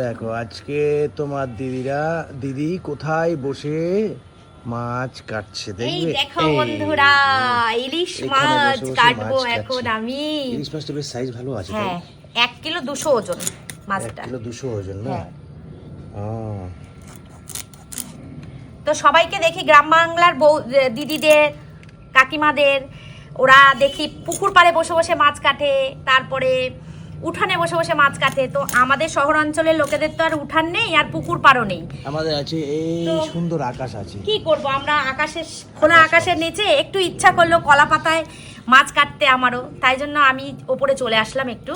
দেখো আজকে তোমার দিদিরা দিদি কোথায় বসে মাছ কাটছে দেখবে? দেখো বন্ধুরা ইলিশ মাছ কাটবো এখন আমি। ইলিশ মাছটা বেশ সাইজ ভালো আছে হ্যাঁ এক কিলো দুশো ওজন মাছটা। কিলো দুশো ওজন না? হ্যাঁ। তো সবাইকে দেখি গ্রাম বাংলার বউ দিদিদের কাকিমাদের। ওরা দেখি পুকুর পাড়ে বসে বসে মাছ কাটে তারপরে উঠানে বসে বসে মাছ কাটে। তো আমাদের শহরাঞ্চলের লোকেদের তো আর উঠান নেই আর পুকুর পাড়ও নেই। আমাদের আছে এই সুন্দর আকাশ আছে। কি করব আমরা আকাশের খোলা আকাশের নিচে একটু ইচ্ছা করল কলা পাতায় মাছ কাটতে আমারও। তাই জন্য আমি ওপরে চলে আসলাম একটু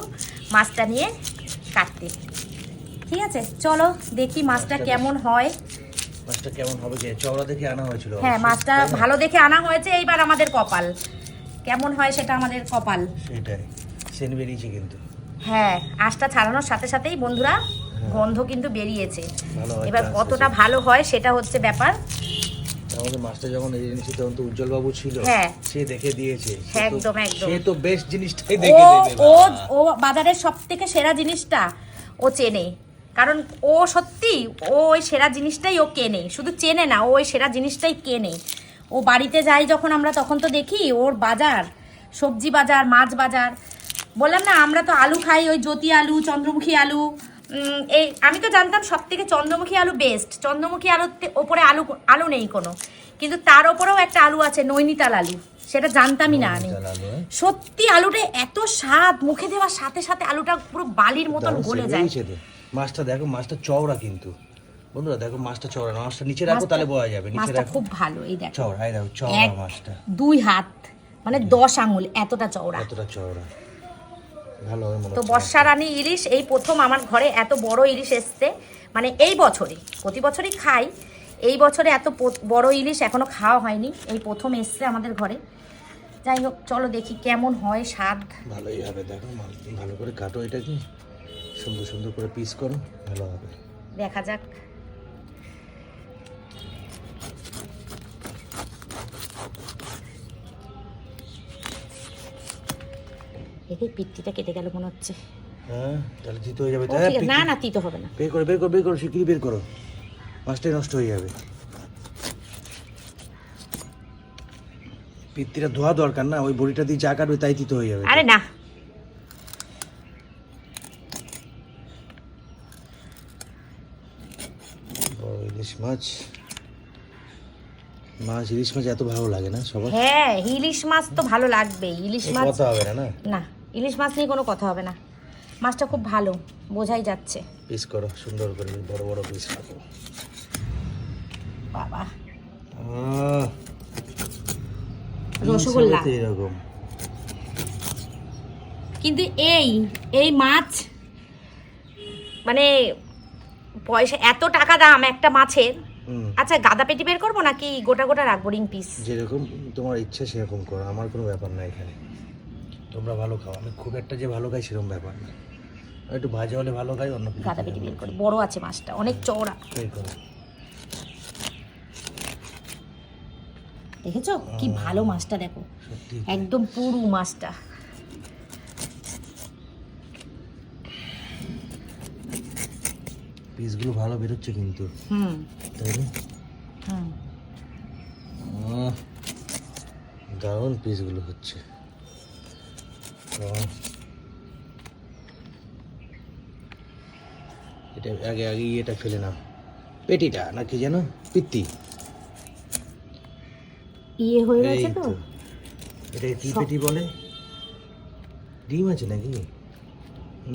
মাছটা নিয়ে কাটতে। ঠিক আছে চলো দেখি মাছটা কেমন হয়। মাছটা কেমন হবে যে চওড়া দেখে আনা হয়েছিল হ্যাঁ মাছটা ভালো দেখে আনা হয়েছে এইবার আমাদের কপাল। কেমন হয় সেটা আমাদের কপাল। সেটাই সেন বেরিয়েছে কিন্তু। হ্যাঁ আঁশটা ছাড়ানোর সাথে সাথেই বন্ধুরা গন্ধ কিন্তু বেরিয়েছে। এবার কতটা ভালো হয় সেটা হচ্ছে ব্যাপার। আমাদের মাছটা যখন এই এনেছি তখন তো উজ্জ্বল বাবু ছিল হ্যাঁ। সে দেখে দিয়েছে। হ্যাঁ, একদম, একদম। সে তো বেস্ট জিনিসটাই দেখে দেবে ও ও বাজারের সব থেকে সেরা জিনিসটা ও চেনে। কারণ ও সত্যি ও ওই সেরা জিনিসটাই ও কেনে। শুধু চেনে না ও ওই সেরা জিনিসটাই কেনে। ও বাড়িতে যাই যখন আমরা তখন তো দেখি ওর বাজার সবজি বাজার মাছ বাজার বললাম না আমরা তো আলু খাই ওই জ্যোতি আলু চন্দ্রমুখী আলু এই আমি তো জানতাম সব থেকে চন্দ্রমুখী আলু বেস্ট চন্দ্রমুখী আলুর ওপরে আলু আলু নেই কোনো। কিন্তু তার ওপরেও একটা আলু আছে নৈনিতাল আলু। সেটা জানতামই না আমি। হ্যাঁ? সত্যি আলুটা এত স্বাদ মুখে দেওয়ার সাথে সাথে আলুটা পুরো বালির মতন গলে যায়। মাছটা দেখো মাছটা চওড়া কিন্তু। বন্ধুরা দেখো মাছটা চওড়া না মাছটা নিচে রাখো তাহলে বোঝা যাবে নিচে রাখো। খুব ভালো এই দেখো। চওড়া এই দেখো চওড়া মাছটা। দুই হাত মানে দশ আঙুল এতটা চওড়া। এতটা চওড়া। তো বর্ষা রানী ইলিশ এই প্রথম আমার ঘরে এত বড় ইলিশ এসছে। মানে এই বছরে প্রতি বছরই খাই। এই বছরে এত বড় ইলিশ এখনও খাওয়া হয়নি। এই প্রথম এসছে আমাদের ঘরে। যাই হোক চলো দেখি কেমন হয় স্বাদ। ভালোই হবে দেখো ভালো করে কাটো এটাকে সুন্দর সুন্দর করে পিস করো ভালো হবে। দেখা যাক। পিত্তিটা কেটে গেল মনে হচ্ছে। হ্যাঁ তাহলে জিতে হয়ে যাবে। তাই না না তিতো হবে না। বের করো বের করো বের করো বের করো। মাছটাই নষ্ট হয়ে যাবে। পিত্তিটা ধোয়া দরকার না ওই বড়িটা দিয়ে যা কাটবে তাই তিতে হয়ে যাবে। আরে না। ইলিশ মাছ। মাছ ইলিশ মাছ এত ভালো লাগে না সবার? হ্যাঁ ইলিশ মাছ তো ভালো লাগবে ইলিশ মাছ কথা হবে না? না। ইলিশ মাছ নিয়ে কোনো কথা হবে না। মাছটা খুব ভালো বোঝাই যাচ্ছে। পিস করো সুন্দর করে বড় বড় পিস করো। বাবা। রসগোল্লা। এরকম। কিন্তু এই এই মাছ মানে পয়সা এত টাকা দাম একটা মাছের। আচ্ছা গাদা পেটি বের করব নাকি গোটা গোটা রাখব রিং পিস? যেরকম তোমার ইচ্ছা সেরকম করো আমার কোনো ব্যাপার না এখানে। তোমরা ভালো খাও। আমি খুব একটা যে ভালো খাই সেরকম ব্যাপার না। একটু ভাজা হলে ভালো খাই অন্য কিছু গাদা পেটি বের করি। বড় আছে মাছটা অনেক চওড়া। বের করো। দেখেছ? কি ভালো মাছটা দেখো। একদম পুরু মাছটা। পিসগুলো ভালো বেরোচ্ছে কিন্তু। হুম। তাই না? হুম। দারুণ পিসগুলো হচ্ছে। এটা আগে আগে এটা ফেলে নাও। পেটিটা নাকি যেন? পিত্তি। ইয়ে হয়ে গেছে তো? এটা কি পেটি বলে? ডিম আছে নাকি?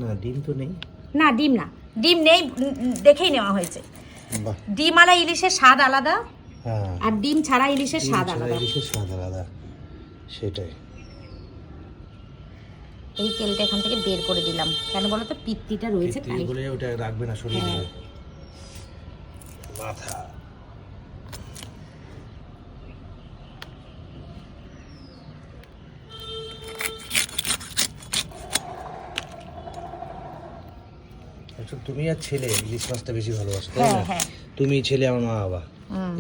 না ডিম তো নেই। না ডিম না। ডিম নেই দেখেই নেওয়া হয়েছে। ডিম আলা ইলিশের স্বাদ আলাদা হ্যাঁ। আর ডিম ছাড়া ইলিশের স্বাদ আলাদা। ইলিশের স্বাদ আলাদা। সেটাই। এই তেলটা এখান থেকে বের করে দিলাম। কেন বলো তো পিত্তিটা রয়েছে তাই। বলে ওটা রাখবে না শরীরে হ্যাঁ। মাথা। আচ্ছা তুমি আর ছেলে ইলিশ মাছটা বেশি ভালোবাসো তাই হ্যাঁ না? হ্যাঁ। তুমি ছেলে আমার মা বাবা।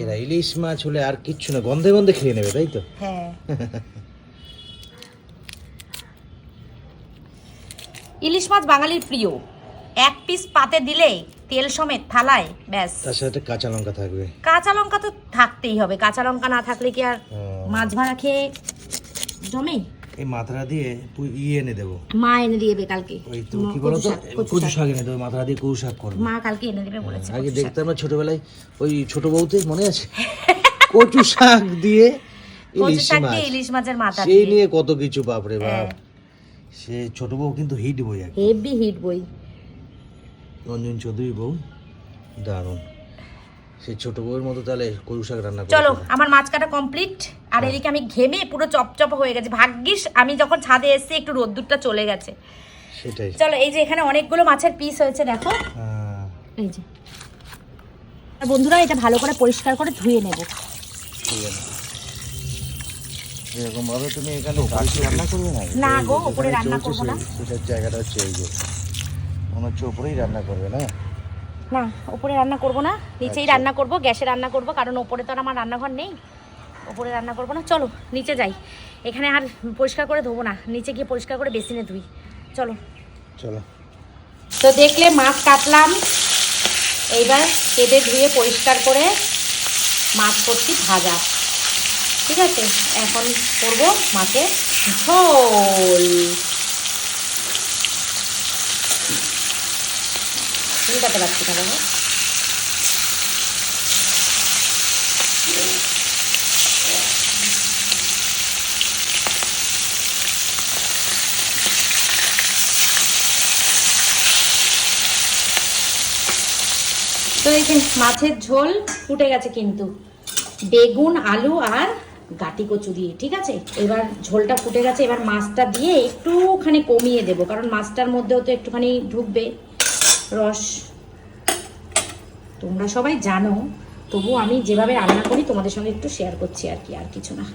এরা ইলিশ মাছ হলে আর কিচ্ছু না গন্ধে গন্ধে খেয়ে নেবে তাই তো? হ্যাঁ। ইলিশ মাছ বাঙালির প্রিয়। এক পিস পাতে দিলেই তেল সমেত থালায় ব্যাস। তার সাথে কাঁচা লঙ্কা থাকবে। কাঁচা লঙ্কা তো থাকতেই হবে। কাঁচা লঙ্কা না থাকলে কি আর মাছ ভাড়া খেয়ে জমে? এই মাথাটা দিয়ে ইয়ে এনে দেবো। মা এনে দিয়েবে কালকে। ওই তো কি বলো শাক, কচু শাক। এনে দেবো মাথাটা দিয়ে কচু শাক করব। মা কালকে এনে দেবে বলেছে আগে দেখতাম না ছোটবেলায় ওই ছোট বউতে মনে আছে? কচু শাক দিয়ে ইলিশ মাছ দিয়ে ইলিশ মাছের মাথা সেই নিয়ে কত কিছু বাপরে বাপ। হ্যাঁ। সে ছোট বউ কিন্তু হিট বই হেভি হিট বই। রঞ্জন চৌধুরী বউ দারুণ। সে ছোট বউয়ের মতো তাহলে কচু শাক রান্না চলো আমার মাছ কাটা কমপ্লিট আর এদিকে আমি ঘেমে পুরো চপচপ হয়ে গেছে। ভাগ্যিস আমি যখন ছাদে এসেছি একটু রোদ্দুরটা চলে গেছে। সেটাই। চলো এই যে এখানে অনেকগুলো মাছের পিস হয়েছে দেখো। হ্যাঁ, এই যে। আর বন্ধুরা এটা ভালো করে পরিষ্কার করে ধুয়ে নেব। ঠিক আছে এরকম ভাবে তুমি এখানে রান্না করবে না না গো, যেখানে রান্না করব না। সেটার জায়গাটা হচ্ছে এই যে। মনে হচ্ছে ওপরেই রান্না করবে না? না ওপরে রান্না করব না নিচেই আচ্ছা। রান্না করব গ্যাসে রান্না করব কারণ ওপরে তো আর আমার রান্নাঘর নেই। ওপরে রান্না করব না। চলো নিচে যাই। এখানে আর পরিষ্কার করে ধোবো না নিচে গিয়ে পরিষ্কার করে বেসিনে ধুই। চলো। চলো। তো দেখলে মাছ কাটলাম এইবার কেটে ধুয়ে পরিষ্কার করে মাছ করছি ভাজা। ঠিক আছে? এখন করব মাছের ঝোল। চিন্তাতে পারছি না দেখো তো এই মাছের ঝোল ফুটে গেছে কিন্তু। বেগুন, আলু আর গাটি কচু দিয়ে ঠিক আছে? এবার ঝোলটা ফুটে গেছে, এবার মাছটা দিয়ে একটুখানি কমিয়ে দেব, কারণ মাছটার মধ্যেও তো একটুখানি ঢুকবে রস। তোমরা সবাই জানো তবু আমি যেভাবে রান্না করি, তোমাদের সঙ্গে একটু শেয়ার করছি আর কি, আর কিছু না।